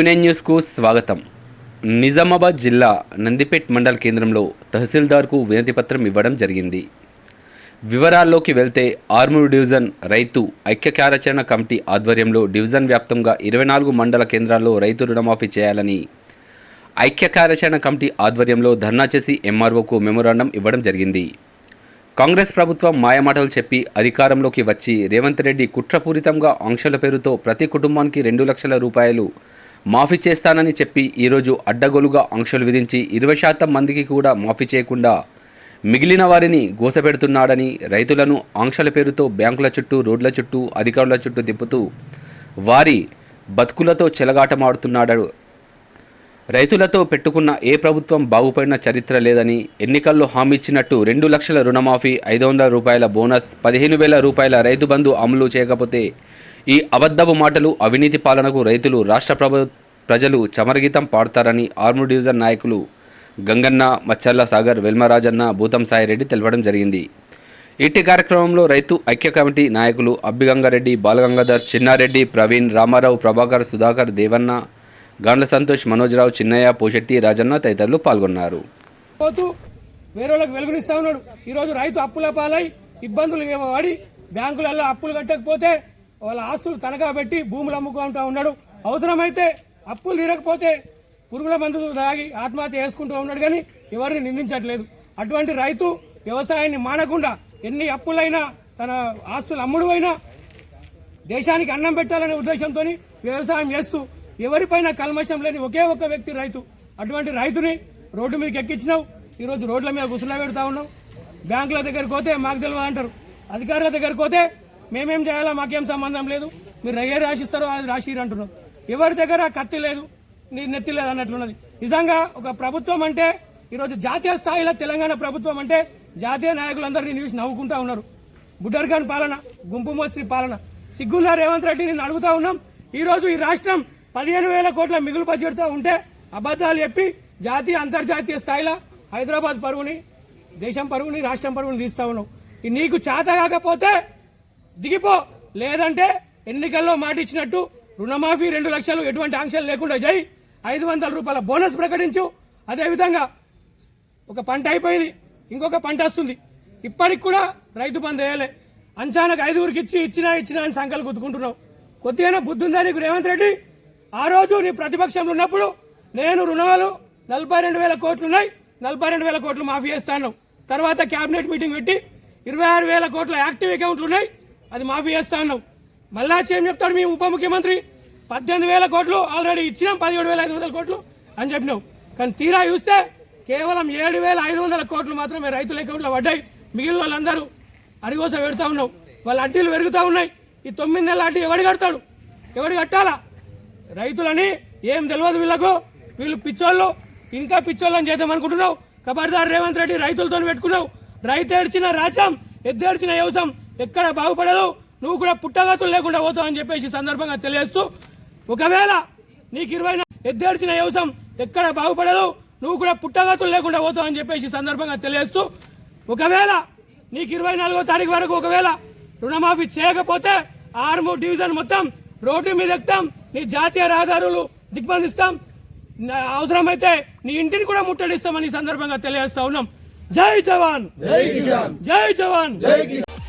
Union న్యూస్కు స్వాగతం. నిజామాబాద్ జిల్లా నందిపేట్ మండల కేంద్రంలో తహసీల్దార్కు వినతిపత్రం ఇవ్వడం జరిగింది. వివరాల్లోకి వెళ్తే ఆర్మూర్ డివిజన్ రైతు ఐక్య కార్యాచరణ కమిటీ ఆధ్వర్యంలో డివిజన్ వ్యాప్తంగా ఇరవై నాలుగు మండల కేంద్రాల్లో రైతు రుణమాఫీ చేయాలని ఐక్య కార్యాచరణ కమిటీ ఆధ్వర్యంలో ధర్నా చేసి ఎంఆర్ఓకు మెమోరాండం ఇవ్వడం జరిగింది. కాంగ్రెస్ ప్రభుత్వం మాయమాటలు చెప్పి అధికారంలోకి వచ్చి రేవంత్ రెడ్డి కుట్రపూరితంగా ఆంక్షల పేరుతో ప్రతి కుటుంబానికి రెండు లక్షల రూపాయలు మాఫీ చేస్తానని చెప్పి ఈరోజు అడ్డగోలుగా ఆంక్షలు విధించి ఇరవై శాతం మందికి కూడా మాఫీ చేయకుండా మిగిలిన వారిని గోసపెడుతున్నాడని రైతులను ఆంక్షల పేరుతో బ్యాంకుల చుట్టూ రోడ్ల చుట్టూ అధికారుల చుట్టూ తిప్పుతూ వారి బతుకులతో చెలగాటమాడుతున్నాడు. రైతులతో పెట్టుకున్న ఏ ప్రభుత్వం బాగుపడిన చరిత్ర లేదని ఎన్నికల్లో హామీ ఇచ్చినట్టు రెండు లక్షల రుణమాఫీ ఐదు వందల రూపాయల బోనస్ పదిహేను వేల రూపాయల రైతు బంధు అమలు చేయకపోతే ఈ అబద్ధపు మాటలు అవినీతి పాలనకు రైతులు రాష్ట్ర ప్రభు ప్రజలు చమరగీతం పాడతారని ఆర్మూర్ డివిజన్ నాయకులు గంగన్న మచ్చర్ల సాగర్ వెల్మరాజన్న భూతం సాయిరెడ్డి తెలపడం జరిగింది. ఇట్టి కార్యక్రమంలో రైతు ఐక్య కమిటీ నాయకులు అబ్బిగంగారెడ్డి బాలగంగాధర్ చిన్నారెడ్డి ప్రవీణ్ రామారావు ప్రభాకర్ సుధాకర్ దేవన్న గాండ్ల సంతోష్ మనోజ్రావు చిన్నయ్య పోషెట్టి రాజన్న తదితరులు పాల్గొన్నారు. వేరే వాళ్ళకి వెలుగునిస్తా ఉన్నాడు. ఈరోజు రైతు అప్పుల పాలై ఇబ్బందులు పడి బ్యాంకులలో అప్పులు కట్టకపోతే వాళ్ళ ఆస్తులు తనఖా పెట్టి భూములు అమ్ముకుంటూ ఉన్నాడు. అవసరమైతే అప్పులు తీరకపోతే పురుగుల మందులు తాగి ఆత్మహత్య చేసుకుంటూ ఉన్నాడు కానీ ఎవరిని నిందించట్లేదు. అటువంటి రైతు వ్యవసాయాన్ని మానకుండా ఎన్ని అప్పులైనా తన ఆస్తులు అమ్ముడు అయినా దేశానికి అన్నం పెట్టాలనే ఉద్దేశంతో వ్యవసాయం చేస్తూ ఎవరిపైన కల్మషం లేని ఒకే ఒక్క వ్యక్తి రైతు. అటువంటి రైతుని రోడ్డు మీదకి ఎక్కించినావు. ఈరోజు రోడ్ల మీద గుసలా పెడతా ఉన్నావు. బ్యాంకుల దగ్గరికి పోతే మాకు తెలియదు అంటారు. అధికారుల దగ్గరికి పోతే మేమేం చేయాలా? మాకేం సంబంధం లేదు. మీరు ఏ రాసిస్తారో అది రాసిరు అంటున్నారు. ఎవరి దగ్గర కత్తి లేదు నెత్తి లేదు అన్నట్లున్నది. నిజంగా ఒక ప్రభుత్వం అంటే ఈరోజు జాతీయ స్థాయిలో తెలంగాణ ప్రభుత్వం అంటే జాతీయ నాయకులందరినీ చూసి నవ్వుకుంటా ఉన్నారు. బుడ్డర్ఖాన్ పాలన గుంపు మోస్త్రి పాలన. సిగ్గుందా రేవంత్ రెడ్డి నేను అడుగుతా ఉన్నాం. ఈరోజు ఈ రాష్ట్రం పదిహేను వేల కోట్ల మిగులు బడ్జెట్తో ఉంటే అబద్ధాలు చెప్పి జాతీయ అంతర్జాతీయ స్థాయిలో హైదరాబాద్ పరువుని దేశం పరువుని రాష్ట్రం పరువుని తీస్తా ఉన్నాం. ఈ నీకు చేత కాకపోతే దిగిపో. లేదంటే ఎన్నికల్లో మాట ఇచ్చినట్టు రుణమాఫీ రెండు లక్షలు ఎటువంటి ఆంక్షలు లేకుండా జై ఐదు వందల రూపాయల బోనస్ ప్రకటించు. అదేవిధంగా ఒక పంట అయిపోయింది ఇంకొక పంట వస్తుంది. ఇప్పటికి కూడా రైతు బంద్ వేయలే. అంచానకు ఐదుగురికి ఇచ్చి ఇచ్చినా ఇచ్చినా అని సంకలు గుద్దుకుంటున్నావు. కొద్దిగా బుద్ధి ఉందా నీకు రేవంత్ రెడ్డి? ఆ రోజు నీ ప్రతిపక్షంలో ఉన్నప్పుడు నేను రుణాలు నలభై రెండు వేల కోట్లు ఉన్నాయి నలభై రెండు వేల కోట్లు మాఫీ చేస్తాను. తర్వాత క్యాబినెట్ మీటింగ్ పెట్టి ఇరవై ఆరు వేల కోట్ల యాక్టివ్ అకౌంట్లు ఉన్నాయి. అది మాఫీ చేస్తా అన్నావు. మళ్ళా వచ్చి ఏం చెప్తాడు మీ ఉప ముఖ్యమంత్రి. పద్దెనిమిది వేల కోట్లు ఆల్రెడీ ఇచ్చినాం పదిహేడు వేల ఐదు వందల కోట్లు అని చెప్పినాం కానీ తీరా చూస్తే కేవలం ఏడు వేల ఐదు వందల కోట్లు మాత్రమే రైతుల అకౌంట్లో పడ్డాయి. మిగిలిన వాళ్ళందరూ అరిగోస పెడతా ఉన్నావు. వాళ్ళ అడ్డీలు పెరుగుతూ ఉన్నాయి. ఈ తొమ్మిది నెలల అడ్డీ ఎవడు కడతాడు? ఎవడు కట్టాలా? రైతులని ఏం తెలియదు వీళ్ళకు. వీళ్ళు పిచ్చోళ్ళు. ఇంకా పిచ్చోళ్ళని చేద్దాం అనుకుంటున్నావు. కబర్దార్ రేవంత్ రెడ్డి రైతులతో పెట్టుకున్నావు. రైతు ఏడ్చిన రాజ్యం ఎద్దేడ్చిన వ్యవసాయం. ఎక్కడ బాగుపడదు. నువ్వు కూడా పుట్టగతులు లేకుండా పోతావు అని చెప్పేసి సందర్భంగా తెలియజేస్తూ ఒకవేళ నీకు ఇరవై ఎద్దేడ్చిన వ్యవసాయం ఎక్కడ బాగుపడదు నువ్వు కూడా పుట్టగతులు లేకుండా పోతావు అని చెప్పేసి సందర్భంగా తెలియజేస్తూ ఒకవేళ నీకు ఇరవై నాలుగో తారీఖు వరకు ఒకవేళ రుణమాఫీ చేయకపోతే ఆర్మూర్ డివిజన్ మొత్తం రోడ్డు మీద ఎక్కుతాం నీ జాతీయ రహదారులు దిగ్బంధిస్తాం అవసరమైతే నీ ఇంటిని కూడా ముట్టడిస్తామని సందర్భంగా తెలియజేస్తా ఉన్నాం. జై జవాన్! జై జవాన్!